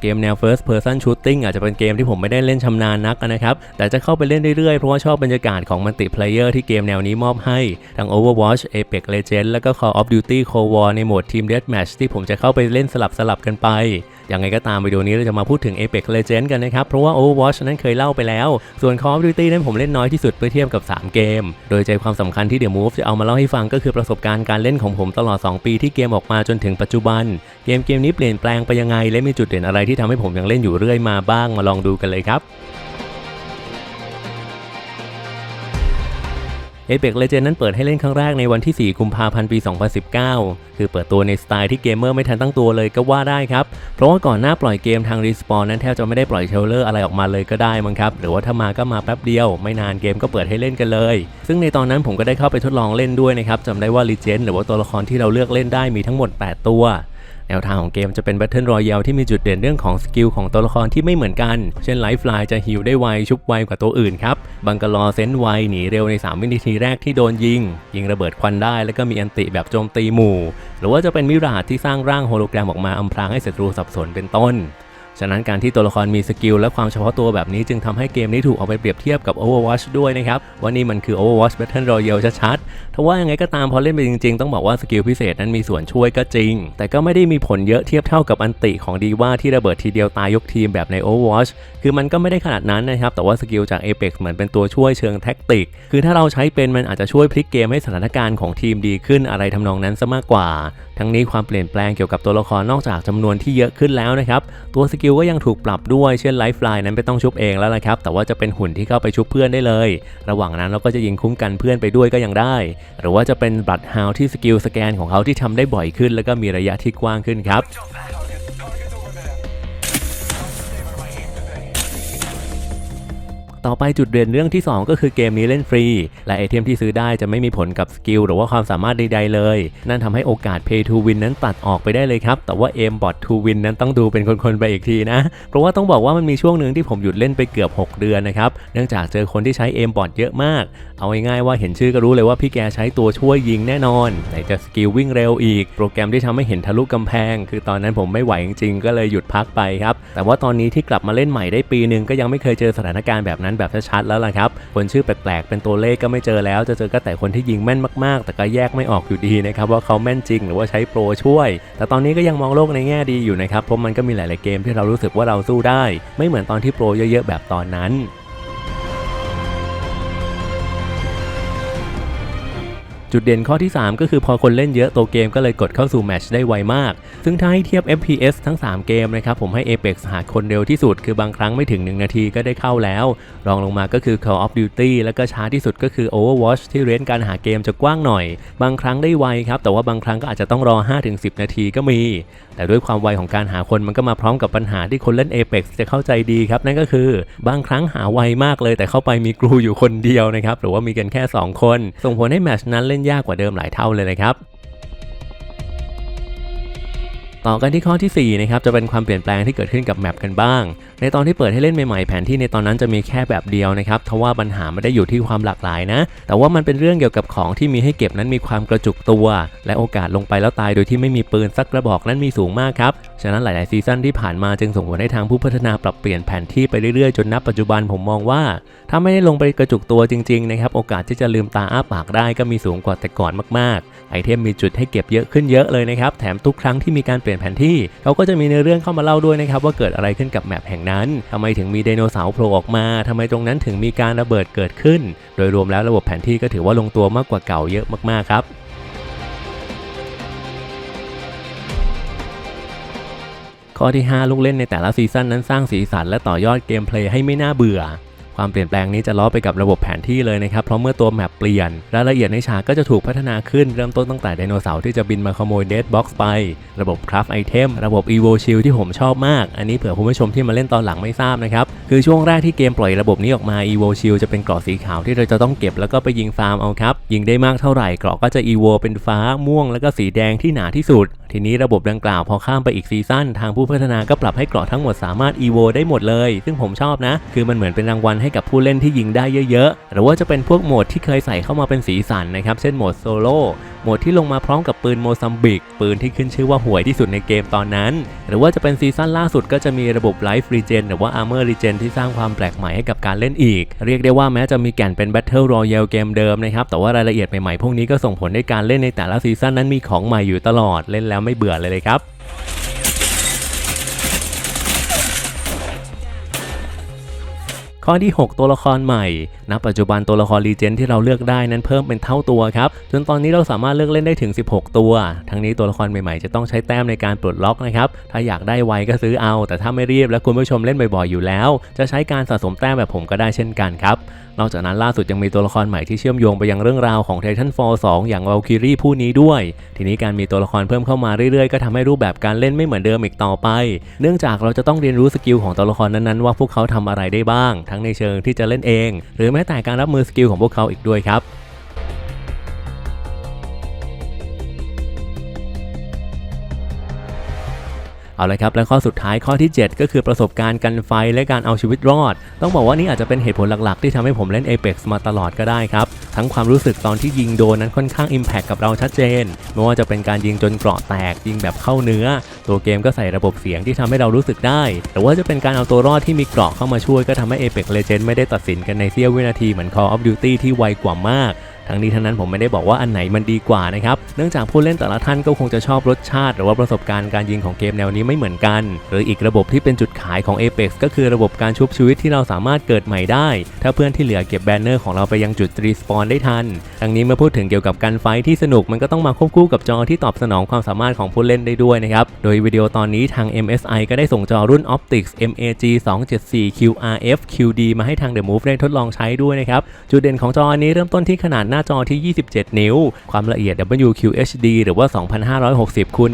เกมแนว First Person Shooting อาจจะเป็นเกมที่ผมไม่ได้เล่นชำนาญนักนะครับ แต่จะเข้าไปเล่นเรื่อยๆ เพราะว่าชอบบรรยากาศของมัลติเพลเยอร์ที่เกมแนวนี้มอบให้ ทั้ง Overwatch Apex Legends แล้วก็ Call of Duty Cold War ในโหมด Team Deathmatch ที่ผมจะเข้าไปเล่นสลับสลับกันไป ยังไงก็ตามวิดีโอนี้เราจะมาพูดถึง Apex Legends กันนะครับ เพราะว่า Overwatch นั้นเคยเล่าไปแล้ว ส่วน Call of Duty นั้นผมเล่นน้อยที่สุดเมื่อเทียบกับ 3 เกม โดยใจความสำคัญที่ The Move จะเอามาเล่าให้ฟังก็คือประสบการณ์การเล่นของผมตลอด 2 ปีที่เกมออกมาจนถึงปัจจุบัน เกมเกมนี้เปลี่ยนแปลงไปยังไงและมีจุดเด่นอะไรที่ทำให้ผมยังเล่นอยู่เรื่อยมาบ้างมาลองดูกันเลยครับ Apex Legends นั้นเปิดให้เล่นครั้งแรกในวันที่ 4 กุมภาพันธ์ ปี 2019 คือเปิดตัวในสไตล์ที่เกมเมอร์ไม่ทันตั้งตัวเลยก็ว่าได้ครับ เพราะว่าก่อนหน้าปล่อยเกมทาง Respawn นั้นแทบจะไม่ได้ปล่อยเทรลเลอร์อะไรออกมาเลยก็ได้มั้งครับ หรือว่าถ้ามาก็มาแป๊บเดียว ไม่นานเกมก็เปิดให้เล่นกันเลย ซึ่งในตอนนั้นผมก็ได้เข้าไปทดลองเล่นด้วยนะครับจำได้ว่า Legend หรือว่าตัวละครที่เราเลือกเล่นได้มีทั้งหมด 8 ตัว แนวทางของเกมจะเป็นแบทเทิลรอยัลที่มีจุดเด่นเรื่องของสกิลของตัวละครที่ไม่เหมือนกัน เช่นไลฟ์ฟลายจะฮิวได้ไวชุบไวกว่าตัวอื่นครับ บังกะลอเซนไวหนีเร็วใน 3 วินาทีแรกที่โดนยิง ยิงระเบิดควันได้แล้วก็มีอันติแบบโจมตีหมู่ หรือว่าจะเป็นมิราดที่สร้างร่างโฮโลแกรมออกมาอำพรางให้ศัตรูสับสนเป็นต้น ฉะนั้นการที่ตัวละครมีสกิลและความเฉพาะตัวแบบนี้จึงทำให้เกมนี้ถูกเอาไปเปรียบเทียบกับ Overwatch ด้วยนะครับว่านี่มันคือ Overwatch Battle Royale ชัดๆถ้าว่ายังไงก็ตามพอเล่นไปจริงๆ ต้องบอกว่าสกิลพิเศษนั้นมีส่วนช่วยก็จริง แต่ก็ไม่ได้มีผลเยอะเทียบเท่ากับอันติของดีว่าที่ระเบิดทีเดียวตายยกทีมแบบใน Overwatch คือมันก็ไม่ได้ขนาดนั้นนะครับแต่ว่าสกิลจาก Apex เหมือนเป็นตัวช่วยเชิงแท็กติก คือถ้าเราใช้เป็นมันอาจจะช่วยพลิกเกมให้สถานการณ์ของทีมดีขึ้นอะไรทำนองนั้นซะมากกว่า ทั้งนี้ความเปลี่ยนแปลงเกี่ยวกับตัวละครนอกจากจำนวนที่เยอะขึ้นแล้วนะครับตัวสกิลก็ยังถูกปรับด้วยเช่นไลฟ์ไลน์นั้นไม่ต้องชุบเองแล้วละครับ แต่ว่าจะเป็นหุ่นที่เข้าไปชุบเพื่อนได้เลย ระหว่างนั้นเราก็จะยิงคุ้มกันเพื่อนไปด้วยก็ยังได้ หรือว่าจะเป็นบัตรฮาวที่สกิลสแกนของเขาที่ทำได้บ่อยขึ้น แล้วก็มีระยะที่กว้างขึ้นครับ ต่อไปจุดเด่นเรื่องที่ 2 ก็คือเกมนี้เล่นฟรี และไอเทมที่ซื้อได้จะไม่มีผลกับสกิลหรือว่าความสามารถใดๆเลย นั่นทำให้โอกาส Pay to Win นั้นตัดออกไปได้เลยครับ แต่ว่า Aim Bot to Win นั้นต้องดูเป็นคนๆไปอีกทีนะ เพราะว่าต้องบอกว่ามันมีช่วงหนึ่งที่ผมหยุดเล่นไปเกือบ 6 เดือนนะครับ เนื่องจากเจอคนที่ใช้ Aim Bot เยอะมาก เอาง่ายๆว่าเห็นชื่อก็รู้เลยว่าพี่แกใช้ตัวช่วยยิงแน่นอนไหนจะสกิลวิ่งเร็วอีก โปรแกรมที่ทำให้เห็นทะลุกำแพง คือตอนนั้นผมไม่ไหวจริงๆก็เลยหยุดพักไปครับแต่ว่าตอนนี้ที่กลับมาเล่นใหม่ได้ปีหนึ่งก็ยังไม่เคยเจอสถานการณ์แบบนั้นแบบชัดๆแล้วล่ะครับ คนชื่อแปลกๆ เป็นตัวเลขก็ไม่เจอแล้ว จะเจอก็แต่คนที่ยิงแม่นมากๆ แต่ก็แยกไม่ออกอยู่ดีนะครับว่าเขาแม่นจริงหรือว่าใช้โปรช่วย แต่ตอนนี้ก็ยังมองโลกในแง่ดีอยู่นะครับ เพราะมันก็มีหลายๆเกมที่เรารู้สึกว่าเราสู้ได้ ไม่เหมือนตอนที่โปรเยอะๆแบบตอนนั้น จุดเด่นข้อที่ 3 ก็คือพอคนเล่นเยอะตัวเกมก็เลยกดเข้าสู่แมชได้ไวมาก ซึ่งถ้าให้เทียบ FPS ทั้ง 3 เกมนะครับผมให้ Apex หาคนเร็วที่สุด คือบางครั้งไม่ถึง 1 นาทีก็ได้เข้าแล้ว รองลงมาก็คือ Call of Duty แล้วก็ช้าที่สุดก็คือ Overwatch ที่เรนการหาเกมจะกว้างหน่อย บางครั้งได้ไวครับ แต่ว่าบางครั้งก็อาจจะต้องรอ 5-10 นาทีก็มี แต่ด้วยความไวของการหาคนมันก็มาพร้อมกับปัญหาที่คนเล่น Apex จะเข้าใจดีครับนั่นก็คือบางครั้งหาไวมากเลย แต่เข้าไปมีกรูอยู่คนเดียวนะครับหรือว่ามีกันแค่ 2 คน ส่งผลให้แมชนั้นเล่นยากกว่าเดิมหลายเท่าเลยนะครับต่อกันที่ข้อที่4นะครับจะเป็นความเปลี่ยนแปลงที่เกิดขึ้นกับแมปกันบ้าง ในตอนที่เปิดให้เล่นใหม่ๆแผนที่ในตอนนั้นจะมีแค่แบบเดียวนะครับทว่าปัญหาไม่ได้อยู่ที่ความหลากหลายนะ แต่ว่ามันเป็นเรื่องเกี่ยวกับของที่มีให้เก็บนั้นมีความกระจุกตัว และโอกาสลงไปแล้วตายโดยที่ไม่มีปืนสักกระบอกนั้นมีสูงมากครับ ฉะนั้นหลายๆซีซั่นที่ผ่านมาจึงส่งผลให้ทางผู้พัฒนาปรับเปลี่ยนแผนที่ไปเรื่อยๆ จนนับปัจจุบันผมมองว่า ถ้าไม่ได้ลงไปกระจุกตัวจริงๆนะครับโอกาสที่จะลืมตาอ้าปากได้ก็มีสูงกว่าแต่ก่อนมากๆ ไอเทมมีจุดให้เก็บเยอะขึ้นเยอะเลยนะครับแถมทุกครั้งที่มีการเปลี่ยนแผนที่เขาก็จะมีในเรื่องเข้ามาเล่าด้วยนะครับว่าเกิดอะไรขึ้นกับแมปแห่งนั้นทำไมถึงมีไดโนเสาร์โผล่ออกมาทำไมตรงนั้นถึงมีการระเบิดเกิดขึ้น โดยรวมแล้วระบบแผนที่ก็ถือว่าลงตัวมากกว่าเก่าเยอะมากๆครับข้อที่ 5 ลูกเล่นในแต่ละซีซั่นนั้นสร้างสีสันและต่อยอดเกมเพลย์ให้ไม่น่าเบื่อ ความเปลี่ยนแปลงนี้จะล้อไปกับระบบแผนที่เลยนะครับ เพราะเมื่อตัวแมปเปลี่ยน รายละเอียดในฉากก็จะถูกพัฒนาขึ้นเริ่มต้นตั้งแต่ไดโนเสาร์ที่จะบินมาขโมยเดดบ็อกซ์ไป ระบบคราฟไอเทมระบบ Evo Shield ที่ผมชอบมาก อันนี้เผื่อคุณผู้ชมที่มาเล่นตอนหลังไม่ทราบนะครับ คือช่วงแรกที่เกมปล่อยระบบนี้ออกมา Evo Shield จะเป็นเกราะสีขาวที่เราจะต้องเก็บแล้วก็ไปยิงฟาร์มเอาครับยิงได้มากเท่าไหร่เกราะก็จะ Evo เป็นฟ้าม่วงแล้วก็สีแดงที่หนาที่สุด ทีนี้ระบบดังกล่าวพอข้ามไปอีกซีซั่นทางผู้พัฒนาก็ปรับให้เกราะทั้งหมดสามารถ EVO ได้หมดเลย ซึ่งผมชอบนะ คือมันเหมือนเป็นรางวัลให้กับผู้เล่นที่ยิงได้เยอะๆ หรือว่าจะเป็นพวกโหมดที่เคยใส่เข้ามาเป็นสีสันนะครับ เช่นโหมดโซโล่ หมดที่ลงมาพร้อมกับปืนโมซัมบิก ปืนที่ขึ้นชื่อว่าห่วยที่สุดในเกมตอนนั้น หรือว่าจะเป็นซีซั่นล่าสุดก็จะมีระบบไลฟ์รีเจนหรือว่าอาร์เมอร์รีเจนที่สร้างความแปลกใหม่ให้กับการเล่นอีก เรียกได้ว่าแม้จะมีแก่นเป็นแบทเทิลรอยัลเกมเดิมนะครับ แต่ว่ารายละเอียดใหม่ๆพวกนี้ก็ส่งผลในการเล่นในแต่ละซีซั่นนั้นมีของใหม่อยู่ตลอดเล่นแล้วไม่เบื่อเลยเลยครับ ข้อที่ 6 ตัวละครใหม่ณปัจจุบันตัวละครรีเจนที่เราเลือกได้นั้นเพิ่มเป็นเท่าตัวครับจนตอนนี้เราสามารถเลือกเล่นได้ถึง 16 ตัว ทั้งนี้ตัวละครใหม่ๆ จะต้องใช้แต้มในการปลดล็อกนะครับถ้าอยากได้ไวก็ซื้อเอา แต่ถ้าไม่รีบและคุณผู้ชมเล่นบ่อยๆอยู่แล้ว จะใช้การสะสมแต้มแบบผมก็ได้เช่นกันครับนอกจากนั้นล่าสุดยังมีตัวละครใหม่ที่เชื่อมโยงไปยังเรื่องราวของ Titanfall 2 อย่าง Valkyrie ผู้นี้ด้วย ทีนี้การมีตัวละครเพิ่มเข้ามาเรื่อยๆ ก็ทำให้รูปแบบการเล่นไม่เหมือนเดิมอีกต่อไป เนื่องจากเราจะต้องเรียนรู้สกิลของตัวละครนั้นๆว่าพวกเขาทำอะไรได้บ้างทั้งในเชิงที่จะเล่นเอง หรือแม้แต่การรับมือสกิลของพวกเขาอีกด้วยครับ เอาเลยครับและข้อสุดท้ายข้อที่ 7 ก็คือประสบการณ์กันไฟและการเอาชีวิตรอด ต้องบอกว่านี่อาจจะเป็นเหตุผลหลักๆ ที่ทำให้ผมเล่น Apex มาตลอดก็ได้ครับ ทั้งความรู้สึกตอนที่ยิงโดนนั้นค่อนข้าง Impact กับเราชัดเจน ไม่ว่าจะเป็นการยิงจนเกราะแตกยิงแบบเข้าเนื้อ ตัวเกมก็ใส่ระบบเสียงที่ทำให้เรารู้สึกได้หรือว่าจะเป็นการเอาตัวรอดที่มีเกราะเข้ามาช่วยก็ทำให้ Apex Legends ไม่ได้ตัดสินกันในเสี้ยววินาทีเหมือน Call of Duty ที่ไวกว่ามาก ทั้งนี้ทั้งนั้นผมไม่ได้บอกว่าอันไหนมันดีกว่านะครับ เนื่องจากผู้เล่นแต่ละท่านก็คงจะชอบรสชาติ หรือว่าประสบการณ์การยิงของเกมแนวนี้ไม่เหมือนกัน หรืออีกระบบที่เป็นจุดขายของ Apex ก็คือระบบการชุบชีวิตที่เราสามารถเกิดใหม่ได้ ถ้าเพื่อนที่เหลือเก็บแบนเนอร์ของเราไปยังจุดรีสปอนได้ทันทั้งนี้เมื่อพูดถึงเกี่ยวกับการไฟที่สนุกมันก็ต้องมาควบคู่กับจอที่ตอบสนองความสามารถของผู้เล่นได้ด้วยนะครับ โดยวิดีโอตอนนี้ทาง MSI ก็ได้ส่งจอรุ่น Optics MAG 274 QRF QD มาให้ทาง The Move ได้ทดลองใช้ด้วยนะครับ จุดเด่นของจออันนี้เริ่มต้นที่ขนาดหน้าจอที่ 27 นิ้ว ความละเอียด WQHD หรือว่า 2560คูณ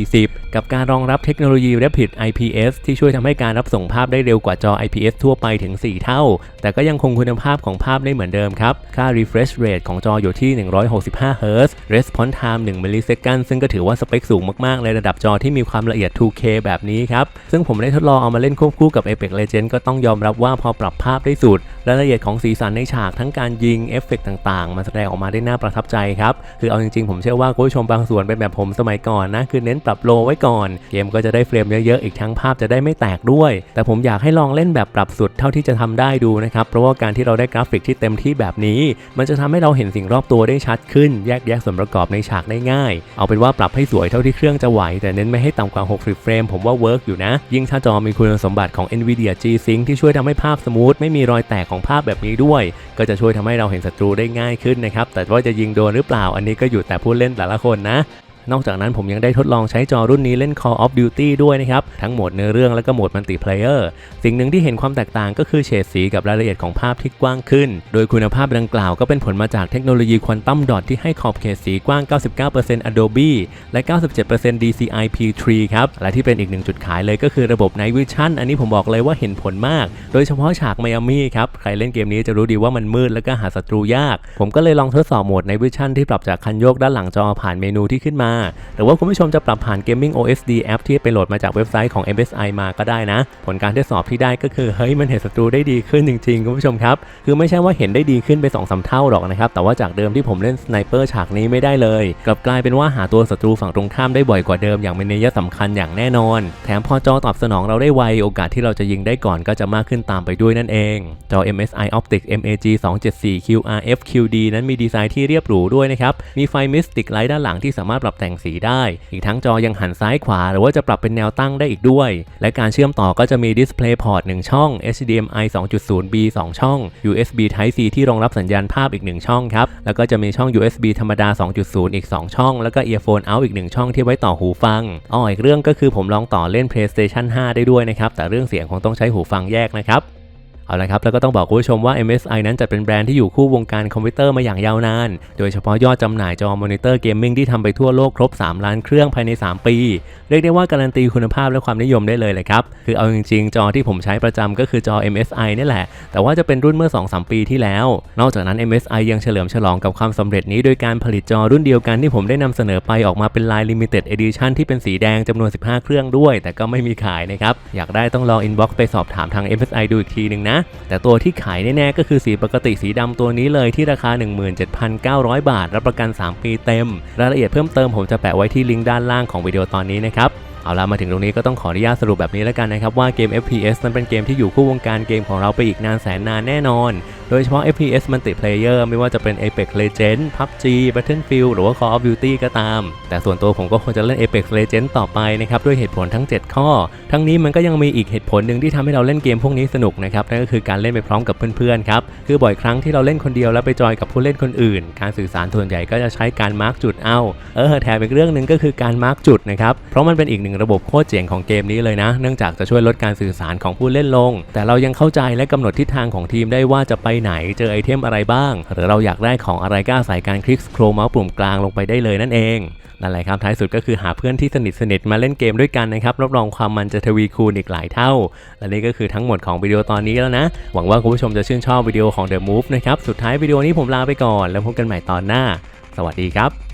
1440 กับการรองรับเทคโนโลยี Rapid IPS ที่ช่วยทำให้การรับส่งภาพได้เร็วกว่าจอ IPS ทั่วไปถึง 4 เท่า แต่ก็ยังคงคุณภาพของภาพได้เหมือนเดิมครับ ค่า refresh rate ของจออยู่ที่ 165 Hz response time 1 millisecond ซึ่งก็ถือว่าสเปคสูงมากๆ ในระดับจอที่มีความละเอียด 2K แบบนี้ครับ ซึ่งผมได้ทดลองเอามาเล่นควบคู่กับ Apex Legends ก็ต้องยอมรับว่าพอปรับภาพได้สุดรายละเอียดของสีสันในฉากทั้งการยิงเอฟเฟกต่างๆ มันแสดงออกมาได้น่าประทับใจครับ คือเอาจริงๆ ผมเชื่อว่าคุณผู้ชมบางส่วนเป็นแบบผมสมัยก่อนนะ คือเน้นปรับโลไว้ก่อน เกมก็จะได้เฟรมเยอะๆ อีกทั้งภาพจะได้ไม่แตกด้วย แต่ผมอยากให้ลองเล่นแบบปรับสุดเท่าที่จะทำได้ดูนะครับ เพราะว่าการที่เราได้กราฟิกที่เต็มที่แบบนี้ มันจะทำให้เราเห็นสิ่งรอบตัวได้ชัดขึ้น แยกแยะส่วนประกอบในฉากได้ง่าย เอาเป็นว่าปรับให้สวยเท่าที่เครื่องจะไหว แต่เน้นไม่ให้ต่ำกว่า 60 เฟรม ผมว่าเวิร์กอยู่นะ ยิ่งถ้าจอมีคุณสมบัติของ NVIDIA G-Sync ที่ช่วยทำให้ภาพสมูทไม่มีรอยแตกของภาพแบบนี้ด้วย ก็จะช่วยทำให้เราเห็นศัตรูได้ง่ายขึ้นนะครับแต่ว่าจะยิงโดนหรือเปล่าอันนี้ก็อยู่แต่ผู้เล่นแต่ละคนนะ นอกจากนั้นผมยังได้ทดลองใช้จอรุ่นนี้เล่น Call of Duty ด้วยนะครับ ทั้งโหมดเนื้อเรื่องและก็โหมดมัลติเพลเยอร์สิ่งหนึ่งที่เห็นความแตกต่างก็คือเฉดสีกับรายละเอียดของภาพที่กว้างขึ้น โดยคุณภาพดังกล่าวก็เป็นผลมาจากเทคโนโลยีควอนตัมดอทที่ให้ขอบเขตสีกว้าง 99% Adobe และ 97% DCI P3 ครับและที่เป็นอีกหนึ่งจุดขายเลยก็คือระบบ Night Vision อันนี้ผมบอกเลยว่าเห็นผลมาก โดยเฉพาะฉากไมอามี่ครับใครเล่นเกมนี้จะรู้ดีว่ามันมืดและก็หาศัตรูยาก ผมก็เลยลองทดสอบโหมด Night Vision ที่ปรับจากคันโยกด้านหลังจอผ่านเมนูที่ขึ้นมาหรือว่าคุณผู้ชมจะปรับผ่าน Gaming OSD App ที่ไปโหลดมาจากเว็บไซต์ของ MSI มาก็ได้นะ ผลการทดสอบที่ได้ก็คือเฮ้ยมันเห็นศัตรูได้ดีขึ้นจริงๆคุณผู้ชมครับคือไม่ใช่ว่าเห็นได้ดีขึ้นไป2อสเท่าหรอกนะครับแต่ว่าจากเดิมที่ผมเล่นสไนเปอร์ฉากนี้ไม่ได้เลยกลับกลายเป็นว่าหาตัวศัตรูฝั่งตรงข้ามได้บ่อยกว่าเดิมอย่างเป็นนัยสำคัญอย่างแน่นอน แถมพอจอตอบสนองเราได้ไวโอกาสที่เราจะยิงได้ก่อนก็จะมากขึ้นตามไปด้วยนั่นเอง จอ MSI Optic MAG 274 QRF QD นั้นมีดีไซน์ที่เรียบหรูด้วยนะครับมีไฟมิสติกไลท์ด้านหลังที่สามารถปรับแต่งสีได้ อีกทั้งจอยังหันซ้ายขวา หรือว่าจะปรับเป็นแนวตั้งได้อีกด้วย และการเชื่อมต่อก็จะมี Display Port 1 ช่อง HDMI 2.0B 2 ช่อง USB Type C ที่รองรับสัญญาณภาพอีก 1 ช่องครับ แล้วก็จะมีช่อง USB ธรรมดา 2.0 อีก 2 ช่อง แล้วก็ Earphone Out อีก 1 ช่องที่ไว้ต่อหูฟังอ้ออีกเรื่องก็คือผมลองต่อเล่น PlayStation 5 ได้ด้วยนะครับ แต่เรื่องเสียงคงต้องใช้หูฟังแยกนะครับ เอาละครับแล้วก็ต้องบอกคุณผู้ชมว่า MSI นั้นจะเป็นแบรนด์ที่อยู่คู่วงการคอมพิวเตอร์มาอย่างยาวนาน โดยเฉพาะยอดจำหน่ายจอมอนิเตอร์เกมมิ่งที่ทำไปทั่วโลกครบ 3 ล้านเครื่องภายใน 3 ปี เรียกได้ว่าการันตีคุณภาพและความนิยมได้เลยเลยครับ คือเอาจริงๆ จอที่ผมใช้ประจำก็คือจอ MSI นี่แหละ แต่ว่าจะเป็นรุ่นเมื่อ 2-3 ปีที่แล้ว นอกจากนั้น MSI ยังเฉลิมฉลองกับความสำเร็จนี้โดยการผลิตจอรุ่นเดียวกันที่ผมได้นำเสนอไปออกมาเป็นลาย Limited Edition ที่เป็นสีแดงจำนวน 15 เครื่องด้วย แต่ก็ไม่มีขายนะครับอยากได้ต้องลอง inbox ไปสอบถามทาง MSI ดูอีกทีนึงนะแต่ตัวที่ขายแน่ๆก็คือสีปกติสีดำตัวนี้เลยที่ราคา 17,900 บาท รับประกัน 3 ปีเต็ม รายละเอียดเพิ่มเติมผมจะแปะไว้ที่ลิงก์ด้านล่างของวิดีโอตอนนี้นะครับ เอาละมาถึงตรงนี้ก็ต้องขออนุญาตสรุปแบบนี้แล้วกันนะครับว่าเกม FPS นั้นเป็นเกมที่อยู่คู่วงการเกมของเราไปอีกนานแสนนานแน่นอน โดยเฉพาะ FPS Multiplayer ไม่ว่าจะเป็น Apex Legends PUBG Battlefield หรือว่า Call of Duty ก็ตาม แต่ส่วนตัวผมก็คงจะเล่น Apex Legends ต่อไปนะครับด้วยเหตุผลทั้ง 7 ข้อ ทั้งนี้มันก็ยังมีอีกเหตุผลหนึ่งที่ทำให้เราเล่นเกมพวกนี้สนุกนะครับนั่นก็คือการเล่นไปพร้อมกับเพื่อนๆครับคือบ่อยครั้งที่เราเล่นคนเดียวแล้วไปจอยกับผู้เล่นคนอื่น การสื่อสารส่วนใหญ่ก็จะใช้การมาร์กจุดเอาเออแถมอีกเรื่องหนึ่งก็คือการมาร์กจุดนะครับเพราะมันเป็นอีกหนึ่งระบบโคตรเจ๋งของเกมนี้เลยนะ เนื่องจากจะช่วยลดการสื่อสารของผู้เล่นลง แต่เรายังเข้าใจและกำหนดทิศทางของทีมได้ว่าจะไปไหนเจอไอเทมอะไรบ้าง หรือเราอยากได้ของอะไรก็อาศัยการคลิกสครอเมาส์ปุ่มกลางลงไปได้เลยนั่นเองนั่นแหละครับท้ายสุดก็คือหาเพื่อนที่สนิทสนิทมาเล่นเกมด้วยกันนะครับรับรองความมันจะทวีคูณอีกหลายเท่า และนี่ก็คือทั้งหมดของวิดีโอตอนนี้แล้วนะ หวังว่าคุณผู้ชมจะชื่นชอบวิดีโอของ The Move นะครับสุดท้ายวิดีโอนี้ผมลาไปก่อน แล้วพบกันใหม่ตอนหน้า สวัสดีครับ